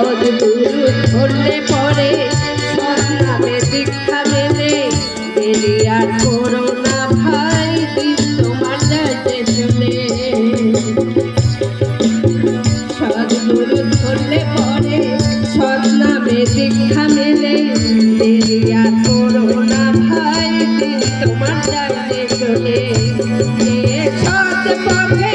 সদগুরু ধরলে পরে সৎনামে দীক্ষা মেলে। দেরি আর করো না ভাই, দিন তোমার যাইতে চলে। সদগুরু ধরলে পরে সৎনামে দীক্ষা মেলে। দেরি আর করো না ভাই, দিন তোমার যাইতে চলে। সৎ পথে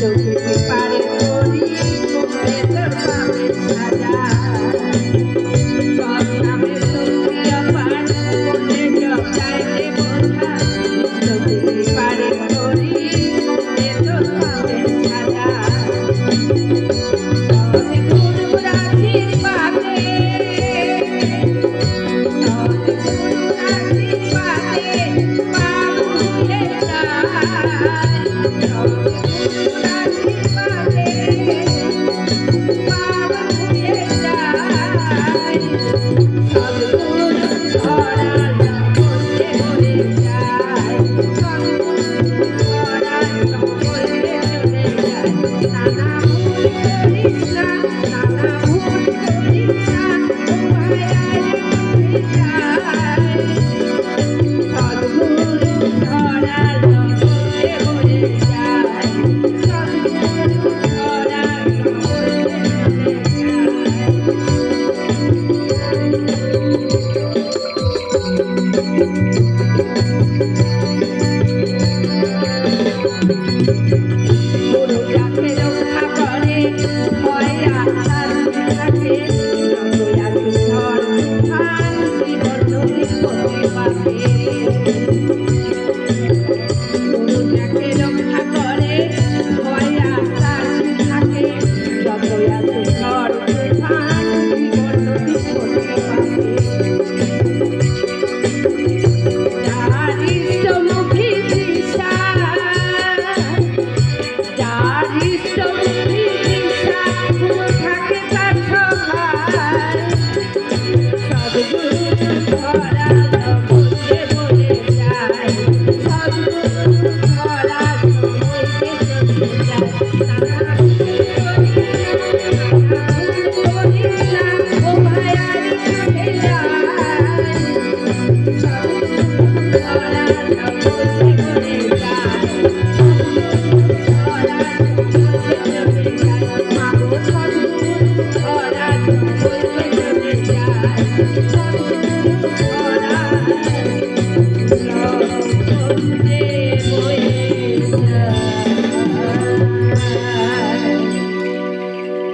Bye.